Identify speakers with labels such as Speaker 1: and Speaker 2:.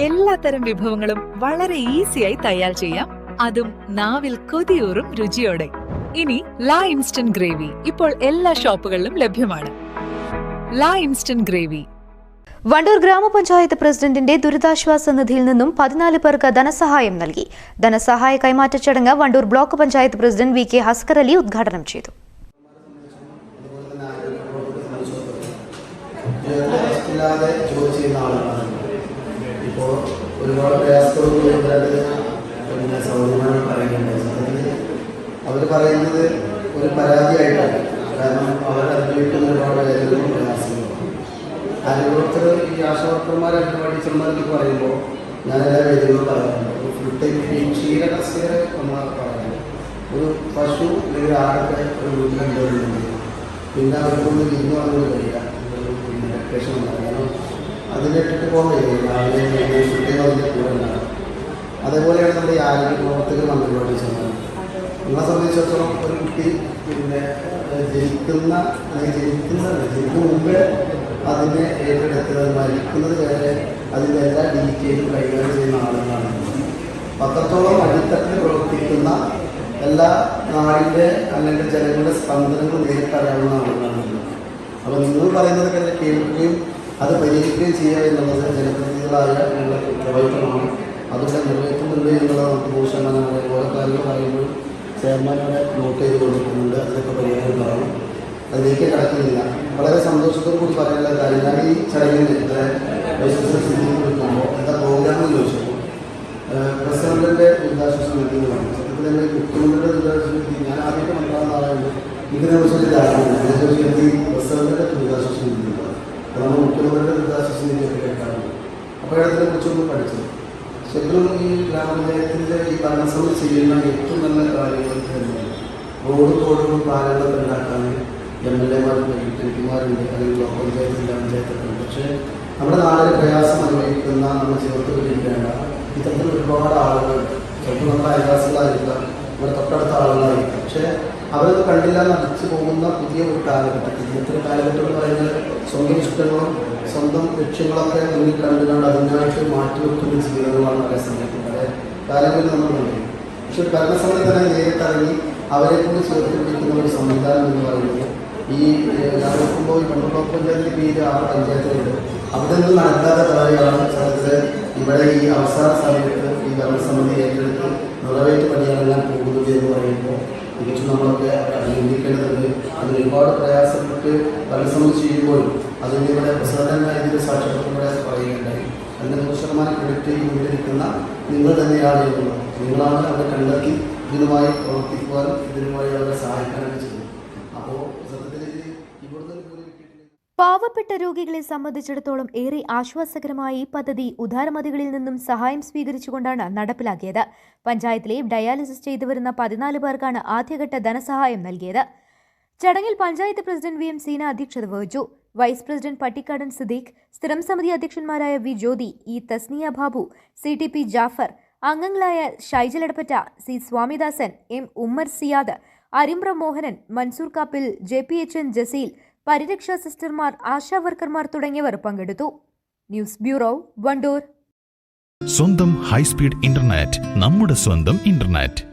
Speaker 1: എല്ലാത്തരം വിഭവങ്ങളും വളരെ ഈസിയായി തയ്യാർ ചെയ്യാം. അതും നാവിൽ കൊതിയൂറും രുചിയോടെ. ഇനി ലാ ഇൻസ്റ്റന്റ് ഗ്രേവി ഇപ്പോൾ എല്ലാ ഷോപ്പുകളിലും ലഭ്യമാണ്. ലാ ഇൻസ്റ്റന്റ് ഗ്രേവി.
Speaker 2: വണ്ടൂർ ഗ്രാമപഞ്ചായത്ത് പ്രസിഡന്റിന്റെ ദുരിതാശ്വാസ നിധിയിൽ നിന്നും പതിനാല് പേർക്ക് ധനസഹായം നൽകി. ധനസഹായ കൈമാറ്റ ചടങ്ങ് Wandoor block panchayat president V K Haskar Ali ഉദ്ഘാടനം ചെയ്തു.
Speaker 3: ഇല്ലാതെ ഇപ്പോൾ ഒരുപാട് പ്രയാസപ്പെടുന്ന കൂടിയിട്ട് പിന്നെ സൗകര്യമായി പറയുന്നുണ്ട്. അവർ പറയുന്നത് ഒരു പരാതിയായിട്ടാണ്. കാരണം അവർ അനുഭവിക്കുന്ന ഒരുപാട് വേദനകളും പ്രയാസങ്ങളും അനുഭവത്തിൽ ഈ ആശാവർക്കർമാർ ടീച്ചർമാരൊക്കെ പറയുമ്പോൾ ഞാൻ എല്ലാ വേദികളും പറയാറുണ്ട് ഫുൾ ടൈം ക്ഷീര കർഷകരെ നമ്മൾ പറയാറുണ്ട്. ഒരു പശു അല്ലെങ്കിൽ ആടൊക്കെ ഒരു വീട്ടിലുണ്ടെന്നുണ്ടെങ്കിൽ പിന്നെ അവർക്കൊന്ന് ഇന്ന് വന്നു കഴിയില്ല ഒരു പിന്നെ വെക്കേഷൻ ഉണ്ടാകും കാരണം അതിനെ കേട്ടിട്ട് പോകാൻ കഴിയില്ല രാവിലെ അതേപോലെയാണ് നമ്മുടെ ഈ ആരോഗ്യ പ്രവർത്തകർ അംഗൻവാടി ചെയ്യുന്നത്. നമ്മളെ സംബന്ധിച്ചിടത്തോളം ഒരു കുട്ടി പിന്നെ ജനിക്കുന്ന അല്ലെങ്കിൽ ജനിക്കുന്ന ജനിക്കുന്ന മുമ്പേ അതിനെ ഏറ്റെടുത്തത് മരിക്കുന്നത് വരെ അതിന്റെ എല്ലാ ഡീറ്റെയിലും കൈകാര്യം ചെയ്യുന്ന ആളുകളാണ്. പത്രത്തോളം അടിത്തട്ടിൽ പ്രവർത്തിക്കുന്ന എല്ലാ നാടിന്റെ അല്ലെങ്കിൽ ജനങ്ങളുടെ സ്പന്ദനങ്ങൾ നേരിട്ടറിയാവുന്ന ആളുകളാണ് അപ്പോൾ നിങ്ങൾ പറയുന്നത് കേൾക്കുകയും അത് പരിഹരിക്കുകയും ചെയ്യുക എന്നുള്ളത് ജനപ്രതിനിധികളായ ഉത്തരവാദിത്തമാണ് അതുകൂടെ നിറവേറ്റുന്നുണ്ട് എന്നുള്ളത് നമുക്ക് നമ്മുടെ ഓരോ കാര്യങ്ങൾ പറയുമ്പോൾ ചെയർമാനോടെ നോട്ട് ചെയ്ത് കൊടുക്കുന്നുണ്ട്. അതിനൊക്കെ പരിഹാരം പറയണം അതിലേക്ക് കിടക്കുന്നില്ല. വളരെ സന്തോഷത്തോടു കൂടി പറയാനുള്ള കാര്യം ഞാൻ ഈ ചടങ്ങിൽ ഇത്ര വൈസ് കൊടുക്കുമ്പോൾ എന്താ പ്രോഗ്രാം എന്ന് ചോദിച്ചപ്പോൾ പ്രസിഡന്റിന്റെ ദുരിതാശ്വാസ മീറ്റിംഗ് പറഞ്ഞു. സത്യത്തിൽ തന്നെ മുഖ്യമന്ത്രിയുടെ ദുരിതാശ്വാസ മീറ്റിംഗ് ഞാൻ ആദ്യമായിട്ട് മനസ്സിലാകുന്ന ആളായത് ഇതിനെ കുറിച്ചൊരു ധാരണ ഇതിനെക്കുറിച്ച് നമ്മൾ മുഖ്യമന്ത്രിയുടെ ദുരിതാശ്വാസ നിധിയൊക്കെ കേൾക്കാറുണ്ട് അപ്പോഴതിനെ കുറിച്ചൊന്നും പഠിച്ചത് ശരിക്കും ഈ ഗ്രാമപഞ്ചായത്തിന്റെ ഈ ഭരണസമിതി ചെയ്യുന്ന ഏറ്റവും നല്ല കാര്യങ്ങൾ തന്നെയാണ്. റോഡ് തോടുകൾ പാലങ്ങളൊക്കെ ഉണ്ടാക്കാൻ എം എൽ എമാരുണ്ട് എം പിമാരുണ്ട് അല്ലെങ്കിൽ ബ്ലോക്ക് പഞ്ചായത്ത് ജില്ലാ പഞ്ചായത്തൊക്കെ ഉണ്ട്. പക്ഷേ നമ്മുടെ നാടിന് പ്രയാസം അനുഭവിക്കുന്ന നമ്മുടെ ചേർത്ത് പിടിക്കേണ്ട ഇത്തരത്തിൽ ഒരുപാട് ആളുകൾ ചിലപ്പോൾ നമ്മുടെ അയൽവാസികളായിരിക്കാം നമ്മുടെ തൊട്ടടുത്ത ആളുകളായിരിക്കാം. പക്ഷേ അവരത് കണ്ടില്ല നടിച്ചു പോകുന്ന പുതിയ ഒരു കാലഘട്ടത്തിൽ ഇന്നത്തെ കാലഘട്ടം എന്ന് പറയുന്നത് സ്വന്തം ഇഷ്ടങ്ങളും സ്വന്തം ലക്ഷ്യങ്ങളൊക്കെ മുന്നിൽ കണ്ടുകൊണ്ട് അതിനായിട്ട് മാറ്റിവെക്കുന്ന ജീവിതങ്ങളാണ് അവരെ സമയത്തും. പല കാലങ്ങളിൽ നമ്മൾ കണ്ടു. പക്ഷെ ഭരണസമിതി തന്നെ നേരിട്ടിറങ്ങി അവരെ കൊണ്ട് ചേർത്ത് പിടിക്കുന്ന ഒരു സംവിധാനം എന്ന് പറയുന്നത് ഈ ഈ പണ്ട് ബ്ലോക്ക് പഞ്ചായത്തിന്റെ പേര് ആ പഞ്ചായത്തിലുണ്ട്. അവിടെ നിന്ന് നടക്കാത്ത കാര്യമാണ് സ്ഥലത്ത് ഇവിടെ ഈ അവസാന സമയത്ത് ഈ ഭരണസമിതി ഏറ്റെടുത്ത് നിറവേറ്റ് പണിയാനെല്ലാം പോകുന്നത് എന്ന് പറയുമ്പോൾ തികച്ചും നമ്മളൊക്കെ അഭിനന്ദിക്കേണ്ടതുണ്ട് അതിന് ഒരുപാട് പ്രയാസപ്പെട്ട് പരിശ്രമം ചെയ്യുമ്പോഴും അതിന് ഇവിടെ പ്രസിഡന്റായ ഇതിന്റെ സാക്ഷ്യപ്പെടുത്തിവിടെ പറയുകയുണ്ടായി. അതിന്റെ നൂറ് ശതമാനം ക്രെഡിറ്റ് കൊണ്ടിരിക്കുന്ന നിങ്ങൾ തന്നെയാണ് എന്നുള്ളത് നിങ്ങളാണ് അവരെ കണ്ടെത്തി ഇതിനുമായി പ്രവർത്തിക്കുവാനും ഇതിനുമായി അവരെ സഹായിക്കാനൊക്കെ ചെയ്തത് അപ്പോൾ സത്യത്തിൽ ഇവിടുന്ന് കിട്ടിയിട്ടില്ല
Speaker 2: പാവപ്പെട്ട രോഗികളെ സംബന്ധിച്ചിടത്തോളം ഏറെ ആശ്വാസകരമായ ഈ പദ്ധതി ഉദാരമതികളിൽ നിന്നും സഹായം സ്വീകരിച്ചുകൊണ്ടാണ് നടപ്പിലാക്കിയത്. പഞ്ചായത്തിലെ ഡയാലിസിസ് ചെയ്തു വരുന്ന പതിനാല് പേർക്കാണ് ആദ്യഘട്ട ധനസഹായം നൽകിയത്. ചടങ്ങിൽ panchayat president V M Seena അധ്യക്ഷത വഹിച്ചു. വൈസ് പ്രസിഡന്റ് പട്ടിക്കാടൻ സിദ്ദീഖ് സ്ഥിരം സമിതി അധ്യക്ഷന്മാരായ V Jyothi E Thasniya Babu C T P Jafar അംഗങ്ങളായ Shaijal Edappatta C Swamidasan M Ummer Siyad Arimbra Mohanan Mansoor Kappil J P H N Jaseel പരിരക്ഷാ സിസ്റ്റർമാർ ASHA വർക്കർമാർ തുടങ്ങിയവർ പങ്കെടുത്തു. News bureau Wandoor.
Speaker 4: സ്വന്തം high speed internet നമ്മുടെ സ്വന്തം internet.